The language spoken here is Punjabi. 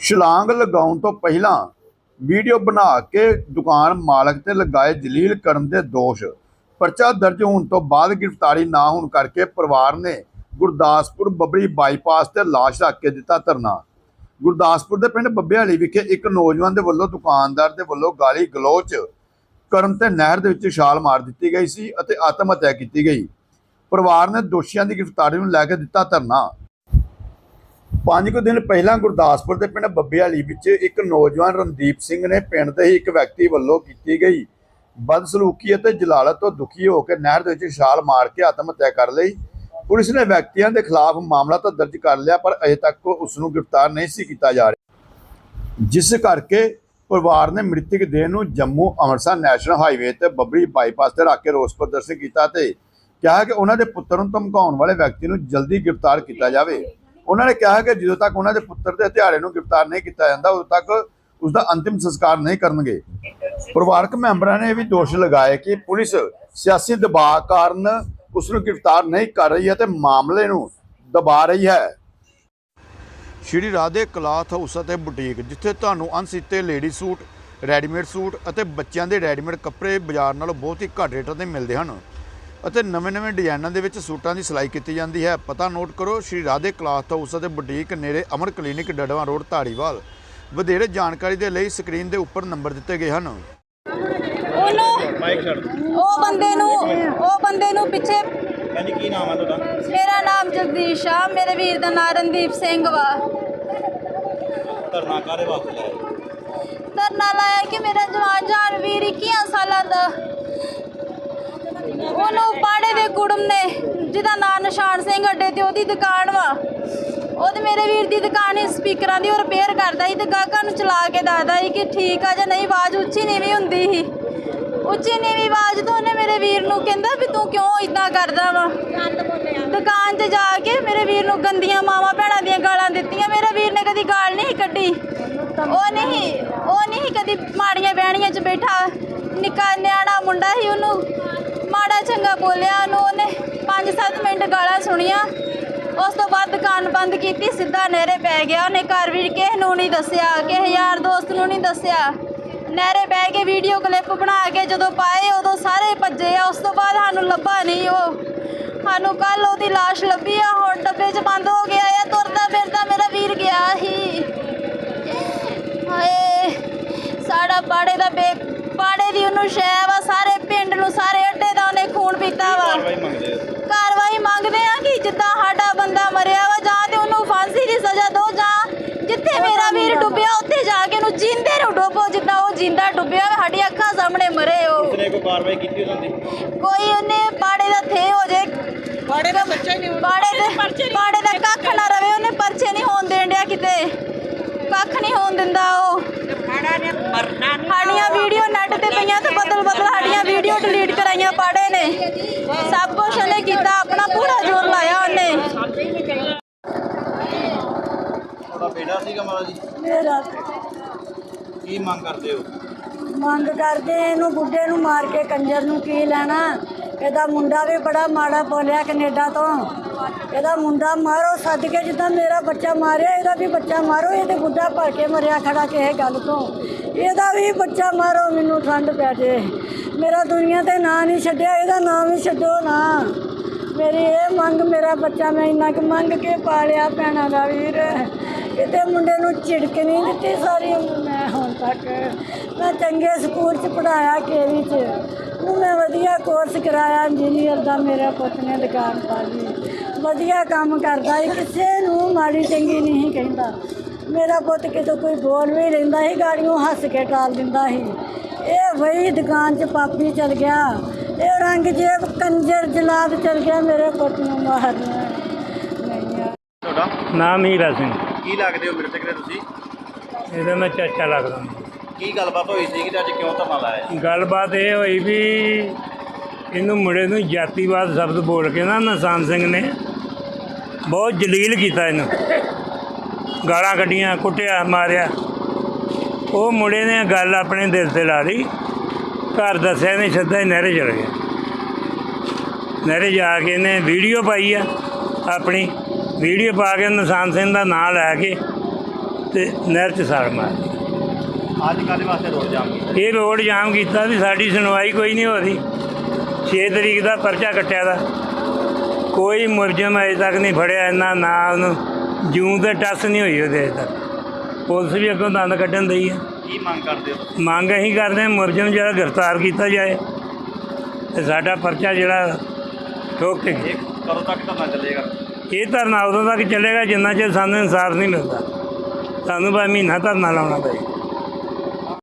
ਛਲਾਂਗ ਲਗਾਉਣ ਤੋਂ ਪਹਿਲਾਂ ਵੀਡੀਓ ਬਣਾ ਕੇ ਦੁਕਾਨ ਮਾਲਕ ਤੇ ਲਗਾਏ ਜਲੀਲ ਕਰਨ ਦੇ ਦੋਸ਼। ਪਰਚਾ ਦਰਜ ਹੋਣ ਤੋਂ ਬਾਅਦ ਗ੍ਰਿਫਤਾਰੀ ਨਾ ਹੋਣ ਕਰਕੇ ਪਰਿਵਾਰ ਨੇ ਗੁਰਦਾਸਪੁਰ ਬੱਬਰੀ ਬਾਈਪਾਸ ਤੇ ਲਾਸ਼ ਰੱਖ ਕੇ ਦਿੱਤਾ ਧਰਨਾ। ਗੁਰਦਾਸਪੁਰ ਦੇ ਪਿੰਡ ਬੱਬੇਹਾਲੀ ਵਿਖੇ ਇੱਕ ਨੌਜਵਾਨ ਦੇ ਵੱਲੋਂ ਦੁਕਾਨਦਾਰ ਦੇ ਵੱਲੋਂ ਗਾਲੀ ਗਲੋਚ ਕਰਨ ਤੇ ਨਹਿਰ ਦੇ ਵਿੱਚ ਛਾਲ ਮਾਰ ਦਿੱਤੀ ਗਈ ਸੀ ਅਤੇ ਆਤਮ ਹੱਤਿਆ ਕੀਤੀ ਗਈ। ਪਰਿਵਾਰ ਨੇ ਦੋਸ਼ੀਆਂ ਦੀ ਗ੍ਰਿਫਤਾਰੀ ਨੂੰ ਲੈ ਕੇ ਦਿੱਤਾ ਧਰਨਾ। ਪੰਜ ਕੁ ਦਿਨ ਪਹਿਲਾਂ ਗੁਰਦਾਸਪੁਰ ਦੇ ਪਿੰਡ ਬੱਬੇਹਾਲੀ ਵਿੱਚ ਇੱਕ ਨੌਜਵਾਨ ਰਣਦੀਪ ਸਿੰਘ ਨੇ ਪਿੰਡ ਦੇ ਹੀ ਇੱਕ ਵਿਅਕਤੀ ਵੱਲੋਂ ਕੀਤੀ ਗਈ ਬਦਸਲੂਕੀ ਅਤੇ ਜਲਾਲਤ ਤੋਂ ਦੁਖੀ ਹੋ ਕੇ ਨਹਿਰ ਦੇ ਵਿੱਚ ਛਾਲ ਮਾਰ ਕੇ ਆਤਮ ਹੱਤਿਆ ਕਰ ਲਈ। ਪੁਲਿਸ ਨੇ ਵਿਅਕਤੀਆਂ ਦੇ ਖਿਲਾਫ ਮਾਮਲਾ ਤਾਂ ਦਰਜ ਕਰ ਲਿਆ, ਪਰ ਅਜੇ ਤੱਕ ਉਸ ਨੂੰ ਗ੍ਰਿਫਤਾਰ ਨਹੀਂ ਸੀ ਕੀਤਾ ਜਾ ਰਿਹਾ। ਜਿਸ ਕਰਕੇ ਪਰਿਵਾਰ ਨੇ ਮ੍ਰਿਤਕ ਦੇਹ ਨੂੰ ਜੰਮੂ ਅੰਮ੍ਰਿਤਸਰ ਨੈਸ਼ਨਲ ਹਾਈਵੇ ਤੇ ਬੱਬਰੀ ਬਾਈਪਾਸ ਤੇ ਰੱਖ ਕੇ ਰੋਸ ਪ੍ਰਦਰਸ਼ਨ ਕੀਤਾ ਤੇ ਕਿਹਾ ਕਿ ਉਹਨਾਂ ਦੇ ਪੁੱਤਰ ਨੂੰ ਧਮਕਾਉਣ ਵਾਲੇ ਵਿਅਕਤੀ ਨੂੰ ਜਲਦੀ ਗ੍ਰਿਫਤਾਰ ਕੀਤਾ ਜਾਵੇ। ਉਹਨਾਂ ਨੇ ਕਿਹਾ ਕਿ ਜਦੋਂ ਤੱਕ ਉਹਨਾਂ ਦੇ ਪੁੱਤਰ ਦੇ ਹਥਿਆਰੇ ਨੂੰ ਗ੍ਰਿਫਤਾਰ ਨਹੀਂ ਕੀਤਾ ਜਾਂਦਾ, ਉਦੋਂ ਤੱਕ ਉਸ ਦਾ ਅੰਤਿਮ ਸੰਸਕਾਰ ਨਹੀਂ ਕਰਨਗੇ। ਪਰਿਵਾਰਕ ਮੈਂਬਰਾਂ ਨੇ ਇਹ ਵੀ ਦੋਸ਼ ਲਗਾਏ ਕਿ ਪੁਲਿਸ ਸਿਆਸੀ ਦਬਾਅ ਕਾਰਨ ਉਸ ਨੂੰ ਗ੍ਰਿਫਤਾਰ ਨਹੀਂ ਕਰ ਰਹੀ ਹੈ ਤੇ ਮਾਮਲੇ ਨੂੰ ਦਬਾ ਰਹੀ ਹੈ। ਸ਼੍ਰੀ ਰਾਧੇ ਕਲਾਥ ਹਾਊਸ ਅਤੇ ਬੁਟੀਕ, ਜਿੱਥੇ ਤੁਹਾਨੂੰ ਅਣਸੀਤੇ ਲੇਡੀ ਸੂਟ, ਰੈਡੀਮੇਡ ਸੂਟ ਅਤੇ ਬੱਚਿਆਂ ਦੇ ਰੈਡੀਮੇਡ ਕੱਪੜੇ ਬਾਜ਼ਾਰ ਨਾਲੋਂ ਬਹੁਤ ਹੀ ਘੱਟ ਰੇਟਾਂ ਤੇ ਮਿਲਦੇ ਹਨ। ਅਤੇ ਨਵੇਂ-ਨਵੇਂ ਡਿਜ਼ਾਈਨਾਂ ਦੇ ਵਿੱਚ ਸੂਟਾਂ ਦੀ ਸਿਲਾਈ ਕੀਤੀ ਜਾਂਦੀ ਹੈ। ਪਤਾ ਨੋਟ ਕਰੋ ਸ਼੍ਰੀ ਰਾਧੇ ਕਲਾਥ ਹਾਊਸ ਅਤੇ ਬੁਟੀਕ ਨੇੜੇ ਅਮਰ ਕਲੀਨਿਕ ਡੜਵਾ ਰੋਡ ਧਾਰੀਵਾਲ। ਵਧੇਰੇ ਜਾਣਕਾਰੀ ਦੇ ਲਈ ਸਕਰੀਨ ਦੇ ਉੱਪਰ ਨੰਬਰ ਦਿੱਤੇ ਗਏ ਹਨ। ਉਹਨੂੰ ਮਾਈਕ ਛੱਡ ਉਹ ਬੰਦੇ ਨੂੰ ਉਹ ਬੰਦੇ ਨੂੰ ਪਿੱਛੇ ਹਾਂਜੀ ਕੀ ਨਾਮ ਹੈ ਤੁਹਾਡਾ? ਮੇਰਾ ਨਾਮ ਜਗਦੀਸ਼ ਆ ਮੇਰੇ ਵੀਰ ਦਾ ਨਾਮ ਰਣਦੀਪ ਸਿੰਘ ਵਾ। ਧਰਨਾ ਕਾਰੇ ਵਾਸਤੇ ਲਾਇਆ? ਧਰਨਾ ਲਾਇਆ ਕਿ ਮੇਰਾ ਜਵਾਨ ਜਾਨ ਵੀਰ 21 ਸਾਲਾਂ ਦਾ ਪਾੜੇ ਜਿਹਦਾ ਨਾਮ ਨਿਸ਼ਾਨ ਸਿੰਘ ਅੱਡੇ ਤੇ ਉਹਦੀ ਦੁਕਾਨ ਵਾ। ਉਹਦੇ ਮੇਰੇ ਵੀਰ ਦੀ ਦੁਕਾਨ ਹੀ ਸਪੀਕਰਾਂ ਦੀ, ਉਹ ਰਿਪੇਅਰ ਕਰਦਾ ਸੀ ਤੇ ਗਾਹਕਾਂ ਨੂੰ ਚਲਾ ਕੇ ਦੱਸਦਾ ਸੀ ਕਿ ਠੀਕ ਆ ਜਾਂ ਨਹੀਂ, ਆਵਾਜ਼ ਉੱਚੀ ਨੀਵੀਂ ਹੁੰਦੀ ਸੀ। ਉੱਚੀ ਨੀਵੀਂ ਆਵਾਜ਼ ਤੋਂ ਉਹਨੇ ਮੇਰੇ ਵੀਰ ਨੂੰ ਕਹਿੰਦਾ ਵੀ ਤੂੰ ਕਿਉਂ ਇਦਾਂ ਕਰਦਾ ਵਾ? ਦੁਕਾਨ 'ਤੇ ਜਾ ਕੇ ਮੇਰੇ ਵੀਰ ਨੂੰ ਗੰਦੀਆਂ ਮਾਵਾਂ ਭੈਣਾਂ ਦੀਆਂ ਗਾਲਾਂ ਦਿੱਤੀਆਂ। ਮੇਰੇ ਵੀਰ ਨੇ ਕਦੀ ਗਾਲ ਨਹੀਂ ਕੱਢੀ। ਉਹ ਨਹੀਂ ਉਹ ਨਹੀਂ ਕਦੀ ਮਾੜੀਆਂ ਬਹਿਣੀਆਂ 'ਚ ਬੈਠਾ। ਨਿੱਕਾ, ਨਿਆਣਾ ਮੁੰਡਾ ਸੀ ਉਹਨੂੰ। ਮਾੜਾ, ਚੰਗਾ ਬੋਲਿਆ ਉਹਨੂੰ ਉਹਨੇ। 5-7 ਮਿੰਟ ਗਾਲਾਂ ਸੁਣੀਆਂ। ਉਸ ਤੋਂ ਬਾਅਦ ਦੁਕਾਨ ਬੰਦ ਕੀਤੀ, ਸਿੱਧਾ ਨਹਿਰੇ ਪੈ ਗਿਆ। ਉਹਨੇ ਘਰ ਵੀ ਕਿਸੇ ਨੂੰ ਨਹੀਂ ਦੱਸਿਆ, ਕਿਸੇ ਯਾਰ ਦੋਸਤ ਨੂੰ ਨਹੀਂ ਦੱਸਿਆ। ਨਹਿਰੇ ਬਹਿ ਕੇ ਵੀਡੀਓ ਕਲਿੱਪ ਬਣਾ ਕੇ ਜਦੋਂ ਪਾਏ, ਉਦੋਂ ਸਾਰੇ ਭੱਜੇ ਆ। ਉਸ ਤੋਂ ਬਾਅਦ ਸਾਨੂੰ ਲੱਭਾ ਨਹੀਂ ਉਹ। ਸਾਨੂੰ ਕੱਲ ਉਹਦੀ ਲਾਸ਼ ਲੱਭੀ ਆ। ਹੁਣ ਡੱਬੇ 'ਚ ਬੰਦ ਹੋ ਗਿਆ ਆ। ਤੁਰਦਾ ਫਿਰਦਾ ਮੇਰਾ ਵੀਰ ਗਿਆ ਸੀ। ਹਾਏ, ਸਾਡਾ ਪਾੜੇ ਦਾ ਬੇ, ਪਾੜੇ ਦੀ ਉਹਨੂੰ ਸ਼ੈ ਵਾ ਸਾਰੇ ਪਿੰਡ ਨੂੰ, ਸਾਰੇ ਅੱਡੇ ਦਾ ਉਹਨੇ ਖੂਨ ਪੀਤਾ ਵਾ। ਜਿੰਦੇ ਨੂੰ ਡੁੱਬੋ ਜਿੱਦਾਂ ਉਹ ਜਿੰਦਾ ਡੁੱਬਿਆ ਸਾਡੀ ਅੱਖਾਂ ਸਾਹਮਣੇ ਮਰੇ ਉਹ। ਉਸਨੇ ਕੋਈ ਕਾਰਵਾਈ ਕੀਤੀ ਉਹਨਾਂ ਦੀ? ਕੋਈ ਉਹਨੇ ਪਾੜੇ ਦਾ ਥੇ ਹੋ ਜੇ। ਪਾੜੇ ਦਾ ਬੱਚਾ ਨਹੀਂ ਪਾੜੇ ਦੇ ਪਾੜੇ ਦਾ ਕੱਖ ਨਾ ਰਵੇ ਉਹਨੇ ਪਰਚੇ ਨਹੀਂ ਹੋਣ ਦੇਣ ਡਿਆ ਕਿਤੇ। ਕੱਖ ਨਹੀਂ ਹੋਣ ਦਿੰਦਾ ਉਹ। ਸਾਡੀਆਂ ਵੀਡੀਓ ਨੈਟ ਤੇ ਪਈਆਂ ਤੇ ਬਦਲ ਬਦਲ ਸਾਡੀਆਂ ਵੀਡੀਓ ਡਿਲੀਟ ਕਰਾਈਆਂ ਪਾੜੇ ਨੇ। ਸਭ ਕੁਝ ਉਹਨੇ ਕੀਤਾ ਆਪਣਾ ਪੂਰਾ ਜ਼ੋਰ ਲਾਇਆ ਉਹਨੇ। ਤੁਹਾਡਾ ਬੇਟਾ ਸੀਗਾ ਮਾਤਾ ਜੀ? ਮੇਰਾ ਕੀ ਮੰਗ ਕਰਦੇ ਹੋ? ਮੰਗ ਕਰਦੇ ਇਹਨੂੰ ਬੁੱਢੇ ਨੂੰ ਮਾਰ ਕੇ ਕੰਜਰ ਨੂੰ ਕੀ ਲੈਣਾ? ਇਹਦਾ ਮੁੰਡਾ ਵੀ ਬੜਾ ਮਾੜਾ ਬੋਲਿਆ ਕੈਨੇਡਾ ਤੋਂ। ਇਹਦਾ ਮੁੰਡਾ ਮਾਰੋ, ਸੱਦ ਕੇ ਜਿੱਦਾਂ ਮੇਰਾ ਬੱਚਾ ਮਾਰਿਆ, ਇਹਦਾ ਵੀ ਬੱਚਾ ਮਾਰੋ, ਇਹ ਤੇ ਬੁੱਢਾ ਭਰ ਕੇ ਮਰਿਆ ਖੜਾ ਕਿਸੇ ਗੱਲ ਤੋਂ। ਇਹਦਾ ਵੀ ਬੱਚਾ ਮਾਰੋ, ਮੈਨੂੰ ਠੰਡ ਪੈ ਜੇ। ਮੇਰਾ ਦੁਨੀਆ ਤੇ ਨਾਂ ਨਹੀਂ ਛੱਡਿਆ, ਇਹਦਾ ਨਾਂ ਵੀ ਛੱਡੋ ਨਾ। ਮੇਰੀ ਇਹ ਮੰਗ, ਮੇਰਾ ਬੱਚਾ ਮੈਂ ਇੰਨਾ ਕੁ ਮੰਗ ਕੇ ਪਾਲਿਆ ਭੈਣਾਂ ਦਾ ਵੀਰ। ਕਿਤੇ ਮੁੰਡੇ ਨੂੰ ਝਿੜਕ ਨਹੀਂ ਦਿੱਤੀ ਸਾਰੀ ਉਮਰ ਮੈਂ ਹੁਣ। ਤੱਕ। ਮੈਂ ਚੰਗੇ ਸਕੂਲ 'ਚ ਪੜਾਇਆ ਕੇਰੀ 'ਚ। ਉਹ ਮੈਂ ਵਧੀਆ ਕੋਰਸ ਕਰਾਇਆ ਇੰਜੀਨੀਅਰ ਦਾ ਮੇਰਾ ਪੁੱਤ ਨੇ ਦੁਕਾਨ ਪਾ ਲਈ ਵਧੀਆ ਕੰਮ ਕਰਦਾ ਸੀ ਕਿਸੇ ਨੂੰ ਮਾੜੀ ਚੰਗੀ ਨਹੀਂ ਕਹਿੰਦਾ। ਮੇਰਾ ਪੁੱਤ ਕਿਤੇ ਕੋਈ ਬੋਲ ਵੀ ਲੈਂਦਾ ਸੀ ਗਾੜੀਆਂ ਹੱਸ ਕੇ ਟਾਲ ਦਿੰਦਾ ਸੀ। ਇਹ ਵਹੀ ਦੁਕਾਨ 'ਚ ਪਾਪੀ ਚਲ ਗਿਆ। ਇਹ ਰੰਗ ਜੇਬ ਕੰਜਰ ਜਲਾਦ ਚਲ ਗਿਆ ਮੇਰੇ ਪੁੱਤ ਨੂੰ ਮਾਰਨ। ਨਹੀਂ ਆ ਤੁਹਾਡਾ ਨਾਮ ਹੀਰਾ ਸਿੰਘ। ਕੀ ਲੱਗਦੇ ਹੋ ਮ੍ਰਿਤਕ ਦੇ ਤੁਸੀਂ? ਇਹਦਾ ਮੈਂ ਚਾਚਾ ਲੱਗਦਾ। ਕੀ ਗੱਲਬਾਤ ਹੋਈ ਸੀ ਕਿ ਅੱਜ ਕਿਉਂ ਧਰਨਾ ਲਾਇਆ? ਗੱਲਬਾਤ ਇਹ ਹੋਈ ਵੀ ਇਹਨੂੰ ਮੁੰਡੇ ਨੂੰ ਜਾਤੀਵਾਦ ਸ਼ਬਦ ਬੋਲ ਕੇ ਨਾ ਨਿਸ਼ਾਨ ਸਿੰਘ ਨੇ ਬਹੁਤ ਜਲੀਲ ਕੀਤਾ ਇਹਨੂੰ। ਗਾਲਾਂ ਕੱਢੀਆਂ ਕੁੱਟਿਆ ਮਾਰਿਆ। ਉਹ ਮੁੰਡੇ ਨੇ ਗੱਲ ਆਪਣੇ ਦਿਲ ਤੇ ਲਾ ਲਈ। ਘਰ ਦੱਸਿਆ ਨਹੀਂ ਸਿੱਧਾ ਹੀ ਨਹਿਰੇ ਚਲ ਗਿਆ। ਨਹਿਰੇ ਜਾ ਕੇ ਇਹਨੇ ਵੀਡੀਓ ਪਾਈ ਆ ਆਪਣੀ। ਵੀਡੀਓ ਪਾ ਕੇ ਨਿਸ਼ਾਨ ਸਿੰਘ ਦਾ ਨਾਂ ਲੈ ਕੇ ਤੇ ਨਹਿਰ 'ਚ ਸਾੜ ਮਾਰ ਅੱਜ ਕਾਹਦੇ ਵਾਸਤੇ ਰੋਡ ਜਾਮ ਕੀਤਾ? ਇਹ ਰੋਡ ਜਾਮ ਕੀਤਾ ਵੀ ਸਾਡੀ ਸੁਣਵਾਈ ਕੋਈ ਨਹੀਂ ਹੋ ਰਹੀ। 6 ਤਰੀਕ ਦਾ ਪਰਚਾ ਕੱਟਿਆ ਦਾ। ਕੋਈ ਮੁਲਜ਼ਮ ਅਜੇ ਤੱਕ ਨਹੀਂ ਫੜਿਆ ਇਹਨਾਂ ਨਾ ਉਹਨੂੰ ਜੂੰ ਤੇ ਟੱਸ ਨਹੀਂ ਹੋਈ ਉਹਦੇ ਅਜੇ ਤੱਕ। ਪੁਲਿਸ ਵੀ ਅੱਗੋਂ ਦੰਦ ਕੱਢਣ ਦਈ ਹੈ ਕੀ ਮੰਗ ਕਰਦੇ ਹੋ? ਮੰਗ ਅਸੀਂ ਕਰਦੇ ਹਾਂ ਮੁਲਜ਼ਮ ਜਿਹੜਾ ਗ੍ਰਿਫਤਾਰ ਕੀਤਾ ਜਾਏ ਤੇ ਸਾਡਾ ਪਰਚਾ ਜਿਹੜਾ ਠੋਕ ਕੇ ਇਹ ਕਦੋਂ ਤੱਕ ਧਰਨਾ ਚੱਲੇਗਾ? ਇਹ ਧਰਨਾ ਉਦੋਂ ਤੱਕ ਚੱਲੇਗਾ ਜਿੰਨਾ ਚਿਰ ਸਾਨੂੰ ਇਨਸਾਫ ਨਹੀਂ ਮਿਲਦਾ। ਸਾਨੂੰ ਭਾਵੇਂ ਮਹੀਨਾ ਧਰਨਾ ਲਾਉਣਾ ਪਏ